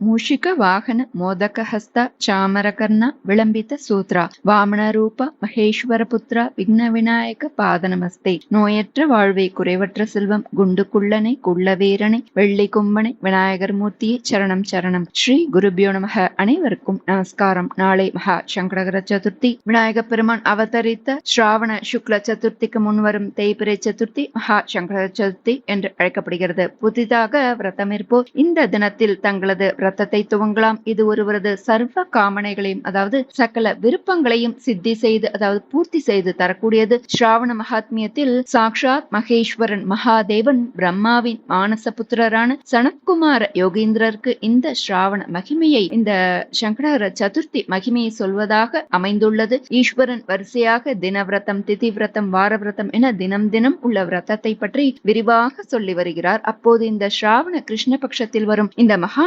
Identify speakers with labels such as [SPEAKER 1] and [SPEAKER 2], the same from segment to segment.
[SPEAKER 1] ಮೂಷಿಕ ವಾಹನ ಮೋದಕ ಹಸ್ತ ಚಾಮರಕರ್ಣ ವಿಳಂಬಿತ ಸೂತ್ರ வாமன ரூப மகேஸ்வர புத்ரா விக்ன விநாயக பாதனமஸ்தே நோயற்ற வாழ்வே குறைவற்ற செல்வம் குண்டு குள்ளனை குள்ளவீரனை வெள்ளி கும்பனை விநாயகர் மூர்த்தியே சரணம் சரணம் ஸ்ரீ குருபியோ நமக அனைவருக்கும் நமஸ்காரம் நாளை மகா சங்கடகர சதுர்த்தி விநாயக பெருமான் அவதரித்த ஸ்ராவண சுக்ல சதுர்த்திக்கு முன்வரும் தேய்பிரை சதுர்த்தி மகா சங்கடகர சதுர்த்தி என்று அழைக்கப்படுகிறது புதிதாக விரதம் இருப்போர் இந்த தினத்தில் தங்களது விரதத்தை துவங்கலாம். இது ஒருவரது சர்வ காமனைகளையும் அதாவது சகல விருப்பங்களையும் சித்தி செய்து அதாவது பூர்த்தி செய்து தரக்கூடியது. ஸ்ராவண மகாத்மியத்தில் சாக்ஷாத் மகேஸ்வரன் மகாதேவன் பிரம்மாவின் மானச புத்திரரான சனத்குமார யோகீந்திரருக்கு இந்த ஸ்ராவண மகிமையை இந்த சங்கடகர சதுர்த்தி மகிமையை சொல்வதாக அமைந்துள்ளது. ஈஸ்வரன் வரிசையாக தினவிரதம் திதி விரதம் வார விரதம் என தினம் தினம் உள்ள விரதத்தை பற்றி விரிவாக சொல்லி வருகிறார். அப்போது இந்த ஸ்ராவண கிருஷ்ண பட்சத்தில் வரும் இந்த மகா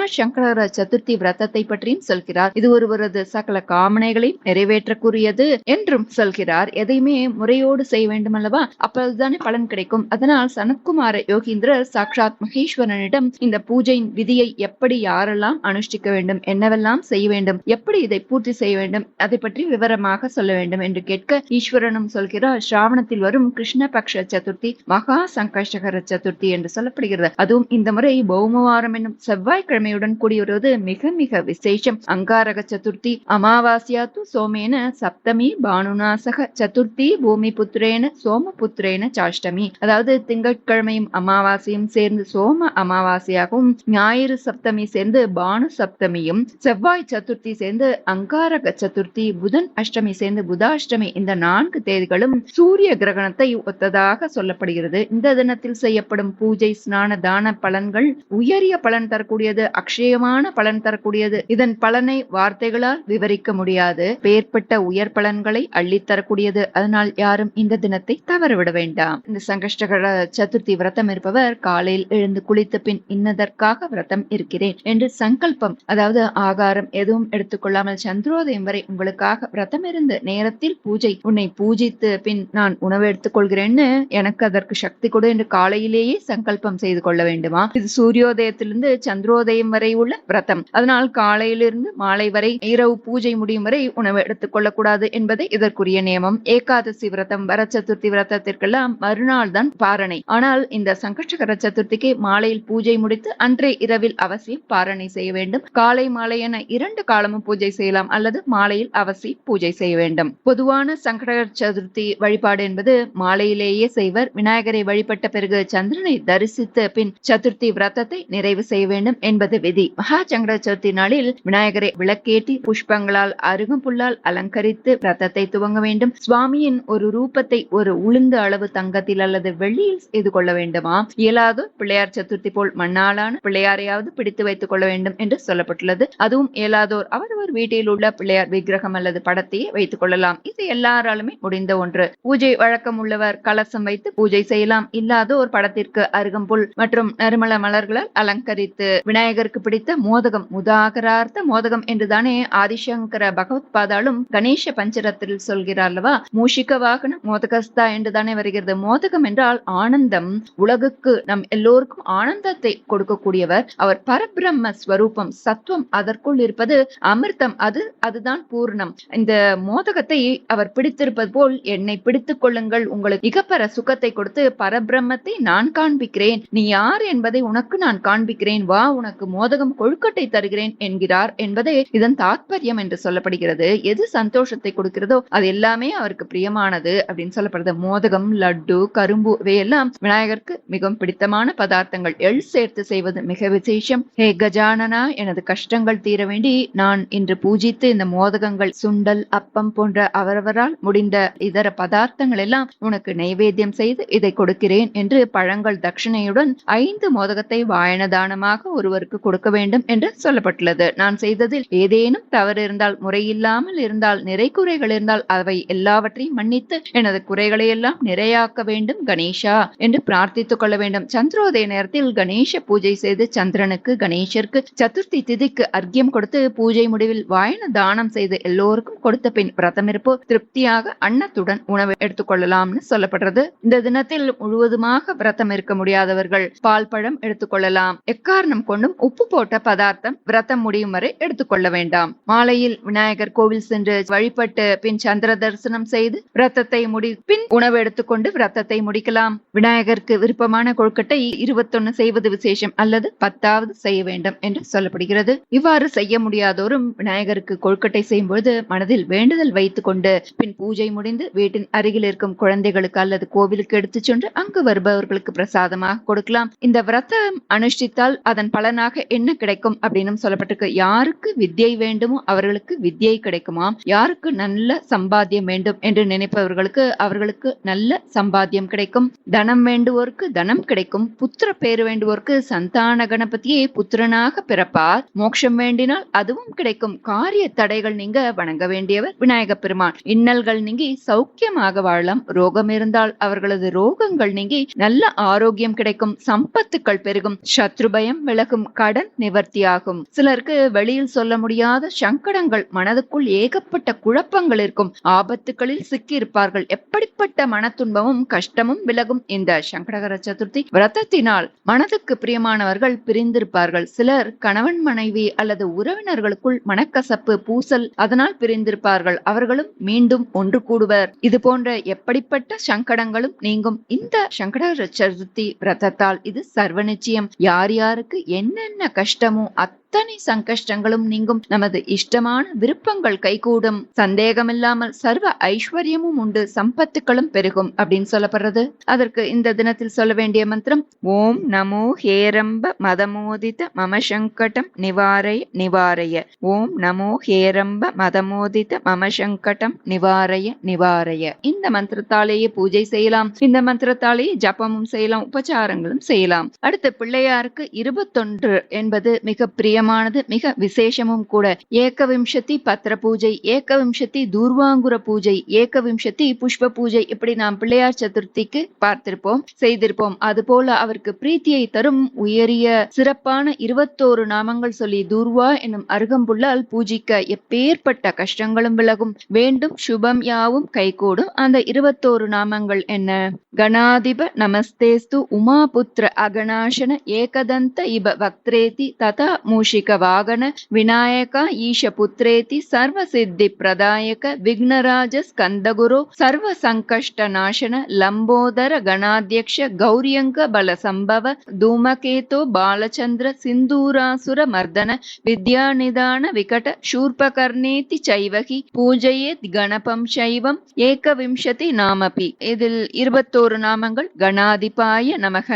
[SPEAKER 1] சங்கடகர சதுர்த்தி விரதத்தை பற்றியும் சொல்கிறார். இது ஒருவரது சகல காமனைகளையும் நிறைவேற்றக்கூடியது என்றும் சொல்கிறார். எதையுமே முறையோடு செய்ய வேண்டும் அல்லவா அப்போதுதானே பலன் கிடைக்கும். அதனால் சனத்குமார யோகீந்திரர் சாக்ஷாத் மகேஸ்வரனிடம் இந்த பூஜையின் விதியை எப்படி யாரெல்லாம் அனுஷ்டிக்க வேண்டும் என்னவெல்லாம் செய்ய வேண்டும் எப்படி இதை பூர்த்தி செய்ய வேண்டும் அதை பற்றி விவரமாக சொல்ல வேண்டும் என்று கேட்க ஈஸ்வரனும் சொல்கிறார் ஸ்ராவணத்தில் வரும் கிருஷ்ணபக்ஷ சதுர்த்தி மகா சங்கர்ஷகர சதுர்த்தி என்று சொல்லப்படுகிறது. அதுவும் இந்த முறை பௌமவாரம் என்னும் செவ்வாய்க்கிழமையுடன் கூடிய வருவது மிக மிக விசேஷம். அங்காரக சதுர்த்தி அமாவாசியா து சோமேன சப்தமி பானுநாசக சதுர்த்தி பூமி புத்திரேன சோம புத்திரேன சாஷ்டமி. அதாவது திங்கட்கிழமையும் அமாவாசையும் சேர்ந்து சோம அமாவாசையாகவும் ஞாயிறு சப்தமி சேர்ந்து பானு சப்தமியும் செவ்வாய் சதுர்த்தி சேர்ந்து அங்காரக சதுர்த்தி புதன் அஷ்டமி சேர்ந்து புதாஷ்டமி இந்த நான்கு தேதிகளும் சூரிய கிரகணத்தை ஒத்ததாக சொல்லப்படுகிறது. இந்த தினத்தில் செய்யப்படும் பூஜை ஸ்நான தான பலன்கள் உயரிய பலன் தரக்கூடியது. அக்ஷயமா அக்ஷயமான பலன் தரக்கூடியது. இதன் பலனை வார்த்தைகளால் விவரிக்க முடியாது. பேர்பட்ட உயர் பலன்களை அள்ளித்தரக்கூடியது அதனால் யாரும் இந்த தினத்தை தவறவிட வேண்டாம். இந்த சங்கஷ்டகர சதுர்த்தி விரதம் இருப்பவர் காலையில் எழுந்து குளித்த பின் இன்னதற்காக விரதம் இருக்கிறேன் என்று சங்கல்பம் அதாவது ஆகாரம் எதுவும் எடுத்துக்கொள்ளாமல் சந்திரோதயம் வரை உங்களுக்காக விரதம் இருந்து நேரத்தில் பூஜை உன்னை பூஜித்து பின் நான் உணவு எடுத்துக்கொள்கிறேன்னு எனக்கு அதற்கு சக்தி கொடு என்று காலையிலேயே சங்கல்பம் செய்து கொள்ள வேண்டுமா? இது சூரியோதயத்திலிருந்து சந்திரோதயம் வரை உள்ள விரதம். அதனால் காலையிலிருந்து மாலை வரை இரவு பூஜை முடியும் வரை உணவு எடுத்துக் கொள்ளக்கூடாது என்பதை இதற்குரிய நியமம். ஏகாதசி விரதம் வர சதுர்த்தி விரதத்திற்கெல்லாம் மறுநாள் தான் பாரணை. ஆனால் இந்த சங்கஷ்டகர சதுர்த்திக்கு மாலையில் பூஜை முடித்து அன்றே இரவில் அவசியம் பாரணை செய்ய வேண்டும். காலை மாலை என இரண்டு காலமும் பூஜை செய்யலாம் அல்லது மாலையில் அவசியம் பூஜை செய்ய வேண்டும். பொதுவான சங்கடகர சதுர்த்தி வழிபாடு என்பது மாலையிலேயே செய்வர். விநாயகரை வழிபட்ட பிறகு சந்திரனை தரிசித்த பின் சதுர்த்தி விரதத்தை நிறைவு செய்ய வேண்டும் என்பது விதி. மகா சங்கட சதுர்த்தி நாளில் விநாயகரை விளக்கேற்றி புஷ்பங்களால் அருகம்புல்லால் அலங்கரித்து ரத்தத்தை துவங்க வேண்டும். சுவாமியின் ஒரு ரூபத்தை ஒரு உளுந்து அளவு தங்கத்தில் அல்லது வெள்ளியில் செய்து கொள்ள வேண்டுமா? இயலாது. பிள்ளையார் சதுர்த்தி போல் மண்ணாலான பிள்ளையாரையாவது பிடித்து வைத்துக் கொள்ள வேண்டும் என்று சொல்லப்பட்டுள்ளது. அதுவும் இயலாதோர். அவரவர் வீட்டில் உள்ள பிள்ளையார் விக்கிரகம் அல்லது படத்தையே வைத்துக் கொள்ளலாம். இது எல்லாராலுமே முடிந்த ஒன்று. பூஜை வழக்கம் உள்ளவர் கலசம் வைத்து பூஜை செய்யலாம். இல்லாத ஒரு படத்திற்கு அருகம்புல் மற்றும் நறுமல மலர்களால் அலங்கரித்து விநாயகருக்கு பிடித்த மோதகம் உதாகரார்த்த மோதகம் என்றுதானே ஆதிசங்கர பகவத் பாதாலும் கணேச பஞ்சரத்தில் சொல்கிறார் அல்லவா? மூஷிக வாகன மோதகஸ்தா என்றுதானே வருகிறது. மோதகம் என்றால் ஆனந்தம். உலகுக்கு நம் எல்லோருக்கும் ஆனந்தத்தை கொடுக்கக்கூடியவர். அவர் பரபிரம்ம ஸ்வரூபம் சத்துவம் அதற்குள் இருப்பது அமிர்தம் அது அதுதான் பூர்ணம். இந்த மோதகத்தை அவர் பிடித்திருப்பது போல் என்னை பிடித்துக் கொள்ளுங்கள். உங்களுக்கு இகப்பர சுகத்தை கொடுத்து பரபிரம்மத்தை நான் காண்பிக்கிறேன். நீ யார் என்பதை உனக்கு நான் காண்பிக்கிறேன். வா உனக்கு மோதகம் கொழுக்கட்டை தருகிறேன் என்கிறார் என்பதே இதன் தாத்பரியம் என்று சொல்லப்படுகிறது. எது சந்தோஷத்தை கொடுக்கிறதோ அது எல்லாமே அவருக்கு பிரியமானது அப்படின்னு சொல்லப்படுது. மோதகம் லட்டு கரும்பு இவையெல்லாம் விநாயகருக்கு மிகவும் பிடித்தமான பதார்த்தங்கள். எள் சேர்த்து செய்வது மிக விசேஷம். ஹே கஜானனா எனது கஷ்டங்கள் தீர வேண்டி நான் இன்று பூஜித்து இந்த மோதகங்கள் சுண்டல் அப்பம் போன்ற அவரவரால் முடிந்த இதர பதார்த்தங்கள் எல்லாம் உனக்கு நைவேத்தியம் செய்து இதை கொடுக்கிறேன் என்று பழங்கள் தட்சிணையுடன் ஐந்து மோதகத்தை வாயனதானமாக ஒருவருக்கு கொடுக்க வேண்டும். என்று சொல்லப்பட்டுள்ளது. நான் செய்ததில் ஏதேனும் தவறு இருந்தால் முறையில்லாமல் இருந்தால் நிறை குறைகள் இருந்தால் அவை எல்லாவற்றையும் மன்னித்து எனது குறைகளை எல்லாம் நிறையாக்க வேண்டும் கணேஷா என்று பிரார்த்தித்துக் கொள்ள வேண்டும். சந்திரோதய நேரத்தில் கணேச பூஜை செய்து சந்திரனுக்கு கணேசருக்கு சதுர்த்தி திதிக்கு அர்க்கியம் கொடுத்து பூஜை முடிவில் வாயன தானம் செய்து எல்லோருக்கும் கொடுத்த பின் விரதமிருப்பு திருப்தியாக அன்னத்துடன் உணவு எடுத்துக்கொள்ளலாம்னு சொல்லப்படுறது. இந்த தினத்தில் முழுவதுமாக விரதம் இருக்க முடியாதவர்கள் பால் பழம் எடுத்துக்கொள்ளலாம் எக்காரணம் கொண்டும் உப்பு போட்ட பதார்த்தம் விரதம் முடியும் வரை எடுத்துக்கொள்ள வேண்டாம். மாலையில் விநாயகர் கோவில் சென்று வழிபட்டு பின் சந்திர தரிசனம் செய்து விரதத்தை முடி பின் உணவு எடுத்துக்கொண்டு விரதத்தை முடிக்கலாம். விநாயகருக்கு விருப்பமான கொழுக்கட்டை இருபத்தொன்னு செய்வது விசேஷம் அல்லது பத்தாவது செய்ய வேண்டும் என்று சொல்லப்படுகிறது. இவ்வாறு செய்ய முடியாதோரும் விநாயகருக்கு கொழுக்கட்டை செய்யும் பொழுது மனதில் வேண்டுதல் வைத்துக் கொண்டு பின் பூஜை முடிந்து வீட்டின் அருகில் இருக்கும் குழந்தைகளுக்கு அல்லது கோவிலுக்கு எடுத்துச் சென்று அங்கு வருபவர்களுக்கு பிரசாதமாக கொடுக்கலாம். இந்த விரதம் அனுஷ்டித்தால் அதன் பலனாக என்ன கிடைக்கும்? கிடைக்கும் அப்படின்னு சொல்லப்பட்டிருக்கு. யாருக்கு வித்தியை வேண்டுமோ அவர்களுக்கு வித்தியை கிடைக்குமா யாருக்கு நல்ல சம்பாத்தியம் வேண்டும் என்று நினைப்பவர்களுக்கு அவர்களுக்கு நல்ல சம்பாத்தியம் கிடைக்கும். தனம் வேண்டுவோருக்கு தனம் கிடைக்கும். புத்திர பேர் வேண்டுவோருக்கு சந்தான கணபதியை புத்திரனாக பிறப்பார். மோட்சம் வேண்டினால் அதுவும் கிடைக்கும். காரிய தடைகள் நீங்க வணங்க வேண்டியவர் விநாயக பெருமான். இன்னல்கள் நீங்கி சௌக்கியமாக வாழலாம். ரோகம் இருந்தால் அவர்களது ரோகங்கள் நீங்கி நல்ல ஆரோக்கியம் கிடைக்கும். சம்பத்துக்கள் பெருகும். சத்ரு பயம் விலகும். கடன் நிவர் நிவர்த்தியாகும் சிலருக்கு வெளியில் சொல்ல முடியாத சங்கடங்கள் மனதுக்குள் ஏகப்பட்ட குழப்பங்கள் இருக்கும். ஆபத்துகளில் சிக்கி இருப்பார்கள் எப்படிப்பட்ட மன துன்பமும் கஷ்டமும் விலகும் இந்த சங்கடகர சதுர்த்தி விரதத்தினால். மனதுக்கு பிரியமானவர்கள் பிரிந்திருப்பார்கள். சிலர் கணவன் மனைவி அல்லது உறவினர்களுக்குள் மனக்கசப்பு பூசல் அதனால் பிரிந்திருப்பார்கள். அவர்களும் மீண்டும் ஒன்று கூடுவர். இது போன்ற எப்படிப்பட்ட சங்கடங்களும் நீங்கும் இந்த சங்கடகர சதுர்த்தி விரதத்தால் இது சர்வ நிச்சயம். யார் யாருக்கு என்னென்ன கஷ்டம் శ్రమము அத்தனை சங்கஷ்டங்களும் நீங்கும். நமது இஷ்டமான விருப்பங்கள் கைகூடும். சந்தேகமில்லாமல் சர்வ ஐஸ்வர்யமும் உண்டு. சம்பத்துக்களும் பெருகும் அப்படின்னு சொல்லப்படுறது. அதற்கு இந்த தினத்தில் சொல்ல வேண்டிய மந்திரம் ஓம் நமோ ஹேரம்ப மதமோதித மமசங்கடம் நிவாரய நிவாரய. ஓம் நமோ ஹேரம்ப மதமோதித மமசங்கடம் நிவாரய நிவாரய. இந்த மந்திரத்தாலேயே பூஜை செய்யலாம். இந்த மந்திரத்தாலேயே ஜபமும் செய்யலாம். உபச்சாரங்களும் செய்யலாம். அடுத்து பிள்ளையாருக்கு இருபத்தொன்று என்பது மிக முக்கியமானது. மிக விசேஷமும் கூட. ஏகவிம்சதி பத்திர பூஜை ஏகவிம்சதி தூர்வாங்குர பூஜை ஏகவிம்சதி புஷ்ப பூஜை இப்படி நாம் பிள்ளையார் சதுர்த்திக்கு பார்த்திருப்போம் செய்திருப்போம். அதுபோல அவருக்கு பிரீத்தியை தரும் உயரிய சிறப்பான இருபத்தோரு நாமங்கள் சொல்லி தூர்வா என்னும் அருகம்புல்லால் பூஜிக்க எப்பேற்பட்ட கஷ்டங்களும் விலகும். வேண்டும் சுபம் யாவும் கைகூடும். அந்த இருபத்தோரு நாமங்கள் என்ன? கணாதிப நமஸ்தேஸ்து உமாபுத்திர அகணாசன ஏகதந்த இப வக்ரேதி ததா மூஷ கௌஷிகவாகன விநாயக ஈஷபுத்ரேதி சர்வசித்தி பிரதாயக விக்னராஜ ஸ்கந்தகுரு சர்வ சங்கஷ்ட நாசன லம்போதர கணாத்தியக்ஷ கௌரியங்க பல சம்பவ தூமகேதோ பாலச்சந்திர சிந்தூராசுர மர்தன வித்யாநிதான விகட சூர்பகர்ணேதி சைவகி பூஜையேத் கணபம் சைவம் ஏகவிம்சதி நாமபி இதில் இருபத்தோரு நாமங்கள் கணாதிபாய நமக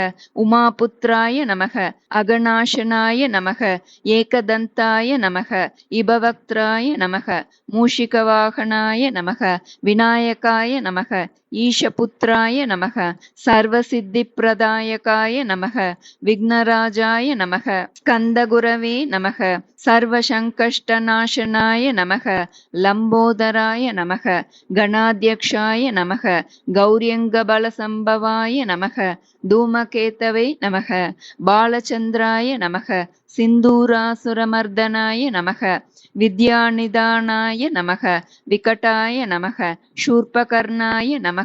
[SPEAKER 1] உமாபுத்ராய நமக அகநாசனாய நமக ஏகதந்தாய நமக இபவக்திராய நமக மூஷிகவாகனாய நமக விநாயகாய நமக ஈஷபுத்திராய நமக. சர்வசித்திப்பிரதாயகாய நமக. விக்னராஜாய நமக. ஸ்கந்தகுரவே நமக. சர்வசங்கஷ்டநாசனாய நமக. லம்போதராய நமக. கணாத்தியக்ஷாய நமக. கௌரியங்கபலசம்பவாய நமக. தூமகேத்தவை நமக. பாலச்சந்திராய நமக. சிந்தூராசுரமர்தனாய நமக. வித்யாநிதானாய நமக. விகட்டாய நமக. சூர்பகர்ணாய நமக.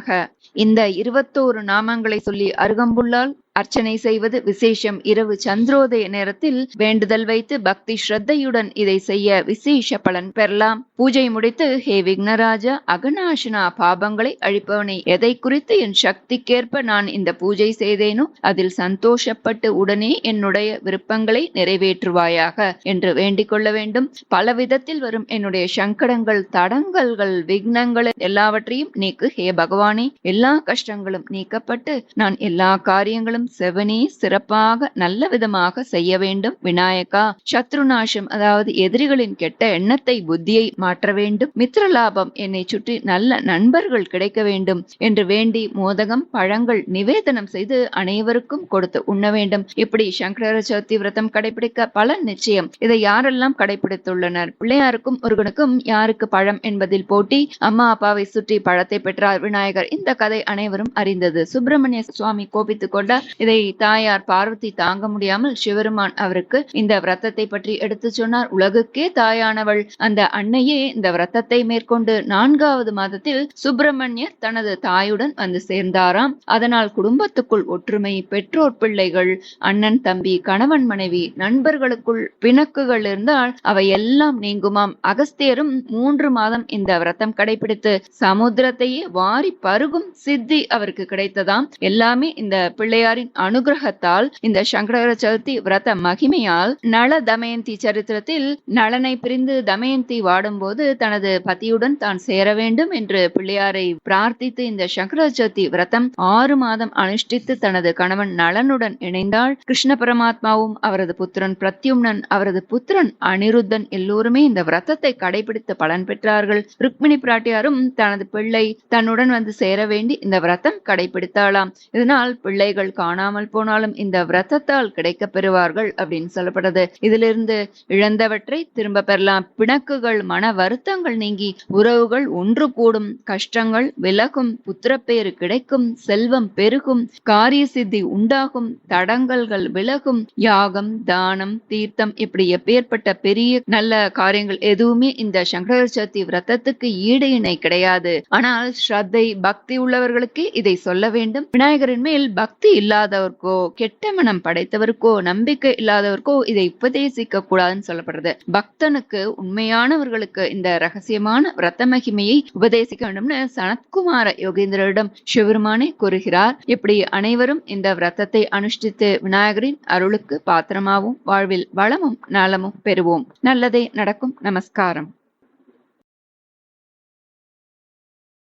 [SPEAKER 1] இந்த இருபத்தோரு நாமங்களை சொல்லி அருகம்புல்லால் அர்ச்சனை செய்வது விசேஷம். இரவு சந்திரோதய நேரத்தில் வேண்டுதல் வைத்து பக்தி ஸ்ரத்தையுடன் இதை செய்ய விசேஷ பலன் பெறலாம். பூஜை முடித்து ஹே விக்னராஜா அகநாசனா பாபங்களை அழிப்பவனை எதை குறித்து என் சக்திக்கேற்ப நான் இந்த பூஜை செய்தேனோ அதில் சந்தோஷப்பட்டு உடனே என்னுடைய விருப்பங்களை நிறைவேற்றுவாயாக என்று வேண்டிக் கொள்ள வேண்டும். பல விதத்தில் வரும் என்னுடைய சங்கடங்கள் தடங்கல்கள் விக்னங்கள் எல்லாவற்றையும் நீக்கு. ஹே பகவானே எல்லா கஷ்டங்களும் நீக்கப்பட்டு நான் எல்லா காரியங்களும் செவனே சிறப்பாக நல்ல விதமாக செய்ய வேண்டும். விநாயகா சத்ருநாசம் அதாவது எதிரிகளின் கெட்ட எண்ணத்தை புத்தியை மாற்ற வேண்டும். மித்ரலாபம் என்னை சுற்றி நல்ல நண்பர்கள் கிடைக்க வேண்டும் என்று வேண்டி மோதகம் பழங்கள் நிவேதனம் செய்து அனைவருக்கும் கொடுத்து உண்ண வேண்டும். இப்படி சங்கர சதுர்த்தி விரதம் கடைபிடிக்க பலன் நிச்சயம். இதை யாரெல்லாம் கடைபிடித்துள்ளனர்? பிள்ளையாருக்கும் முருகனுக்கும் யாருக்கு பழம் என்பதில் போட்டி? அம்மா அப்பாவை சுற்றி பழத்தை பெற்றார் விநாயகர். இந்த கதை அனைவரும் அறிந்தது. சுப்பிரமணிய சுவாமி கோபித்துக் கொண்டார். இதை தாயார் பார்வதி தாங்க முடியாமல் சிவருமான் அவருக்கு இந்த விரதத்தை பற்றி எடுத்து சொன்னார். உலகுக்கே தாயானவள். அந்த அன்னையே இந்த விரதத்தை மேற்கொண்டு நான்காவது மாதத்தில் சுப்பிரமணியர் தனது தாயுடன் வந்து சேர்ந்தாராம். அதனால் குடும்பத்துக்குள் ஒற்றுமை பெற்றோர் பிள்ளைகள் அண்ணன் தம்பி கணவன் மனைவி நண்பர்களுக்குள் பிணக்குகள் இருந்தால் அவை எல்லாம் நீங்குமாம். அகஸ்தியரும் மூன்று மாதம் இந்த விரதம் கடைபிடித்து சமுத்திரத்தையே வாரி பருகும் சித்தி அவருக்கு கிடைத்ததாம். எல்லாமே இந்த பிள்ளையாரின் அனுகிரகத்தால் இந்த சங்கர சதுர்த்தி விரத மகிமையால் நள தமயந்தி சரித்திரத்தில் நளனை பிரிந்து தமயந்தி வாடும்போது தனது பதியுடன் தான் சேர வேண்டும் என்று பிள்ளையாரை பிரார்த்தித்து இந்த சங்கர சதுர்த்தி விரதம் ஆறு மாதம் அனுஷ்டித்து தனது கணவன் நளனுடன் இணைந்தாள். கிருஷ்ண பரமாத்மாவும் அவரது புத்திரன் பிரத்யும்னன் அவரது புத்திரன் அனிருத்தன் எல்லோருமே இந்த விரதத்தை கடைபிடித்து பலன் பெற்றார்கள். ருக்மிணி பிராட்டியாரும் தனது பிள்ளை தன்னுடன் வந்து சேர வேண்டி இந்த விரதம் கடைபிடித்தாளாம். இதனால் பிள்ளைகள் காணாமல் போனாலும் இந்த விரதத்தால் கிடைக்க பெறுவார்கள் அப்படின்னு சொல்லப்படுது. இதிலிருந்து இழந்தவற்றை திரும்ப பெறலாம். பிணக்குகள் மன வருத்தங்கள் நீங்கி உறவுகள் ஒன்று கூடும். கஷ்டங்கள் விலகும். புத்திரப்பேறு கிடைக்கும். செல்வம் பெருகும். காரிய சித்தி உண்டாகும். தடங்கல்கள் விலகும். யாகம் தானம் தீர்த்தம் இப்படி எப்பேற்பட்ட பெரிய நல்ல காரியங்கள் எதுவுமே இந்த சங்கர சதுர்த்தி விரதத்துக்கு ஈடு இணை கிடையாது. ஆனால் ஸ்ரத்தை பக்தி உள்ளவர்களுக்கு இதை சொல்ல வேண்டும். விநாயகரின் மேல் பக்தி இல்லாத இல்லாதவருக்கோ கெட்ட மனம் படைத்தவருக்கோ நம்பிக்கை இல்லாதவருக்கோ இதை உபதேசிக்க கூடாதுன்னு சொல்லப்படுறது. பக்தனுக்கு உண்மையானவர்களுக்கு இந்த ரகசியமான விரத மகிமையை உபதேசிக்க வேண்டும்னு சனத்குமார யோகேந்திரரிடம் சிவருமானே கூறுகிறார். இப்படி அனைவரும் இந்த விரதத்தை அனுஷ்டித்து விநாயகரின் அருளுக்கு பாத்திரமாவும் வாழ்வில் வளமும் நலமும் பெறுவோம். நல்லதே நடக்கும். நமஸ்காரம்.